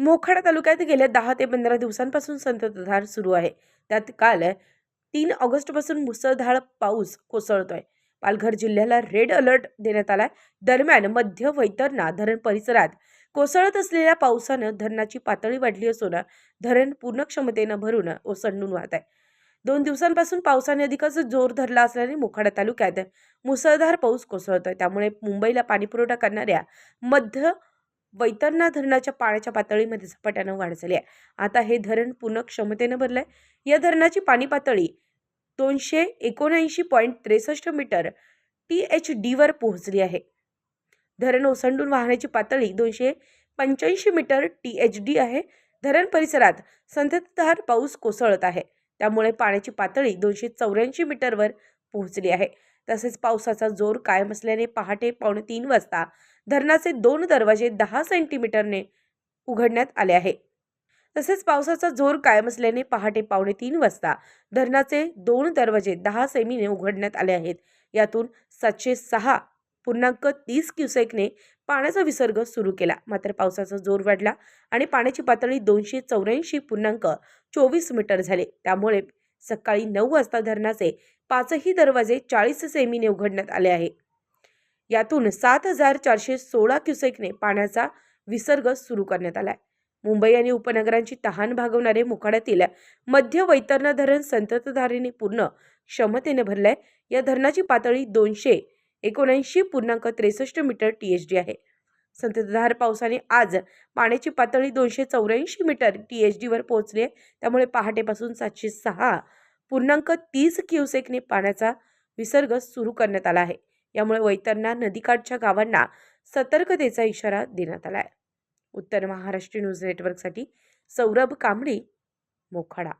मोखाडा तालुक्यात गेल्या दहा ते पंधरा दिवसांपासून संततधार सुरू आहे. त्यात काल तीन ऑगस्टपासून मुसळधार पाऊस कोसळतोय. पालघर जिल्ह्याला रेड अलर्ट देण्यात आलाय. दरम्यान मध्य वैतरणा धरण परिसरात कोसळत असलेल्या पावसानं धरणाची पातळी वाढली असून धरण पूर्ण क्षमतेनं भरून ओसंडून वाहत आहे. दोन दिवसांपासून पावसाने अधिकच जोर धरला असल्याने मोखाडा तालुक्यात मुसळधार पाऊस कोसळतोय. त्यामुळे मुंबईला पाणीपुरवठा करणाऱ्या मध्य वैतरणा धरणाच्या पाण्याच्या पातळीमध्ये झपाट्यानं वाढ झाली आहे. आता हे धरण पूर्ण क्षमतेनं भरलंय. या धरणाची पाणी पातळी दोनशे एकोणऐंशी पॉईंट त्रेसष्ट मीटर टी एच डीवर पोहोचली आहे. धरण ओसंडून वाहण्याची पातळी दोनशे पंच्याऐंशी मीटर टी एच डी आहे. धरण परिसरात संततधार पाऊस कोसळत आहे. त्यामुळे पाण्याची पातळी दोनशे चौऱ्याऐंशी मीटरवर पोहोचली आहे. तसेच पावसाचा जोर कायम असल्याने पहाटे पावणे तीन वाजता धरणाचे दोन दरवाजे दहा सेंटीमीटरने उघडण्यात आले आहे. तसेच पावसाचा जोर कायम असल्याने पहाटे पावणे तीन वाजता धरणाचे दोन दरवाजे दहा सेमीने उघडण्यात आले आहेत. यातून सातशे सहा पूर्णांक तीस क्युसेकने पाण्याचा विसर्ग सुरू केला. मात्र पावसाचा जोर वाढला आणि पाण्याची पातळी दोनशे चौऱ्याऐंशी पूर्णांक चोवीस मीटर झाले. त्यामुळे सकाळी नऊ वाजता धरणाचे पाचही दरवाजे चाळीस सेमीने उघडण्यात आले आहे. यातून सात हजार चारशे सोळा क्युसेकने पाण्याचा विसर्ग सुरू करण्यात आला आहे मुंबई आणि उपनगरांची तहान भागवणारे मुखाड्यातील मध्य वैतरणा धरण संततधारेने पूर्ण क्षमतेने भरलंय. या धरणाची पातळी दोनशे एकोणऐंशी पूर्णांक त्रेसष्ट मीटर टी एच डी आहे. संततधार पावसाने आज पाण्याची पातळी दोनशे चौऱ्याऐंशी मीटर टी एच डीवर पोहोचली आहे. त्यामुळे पहाटेपासून सातशे सहा पूर्णांक तीस क्युसेकने पाण्याचा विसर्ग सुरू करण्यात आला आहे. यामुळे वैतरणा नदीकाठच्या गावांना सतर्कतेचा इशारा देण्यात आला आहे. उत्तर महाराष्ट्र न्यूज नेटवर्कसाठी सौरभ कांबळी मोखाडा.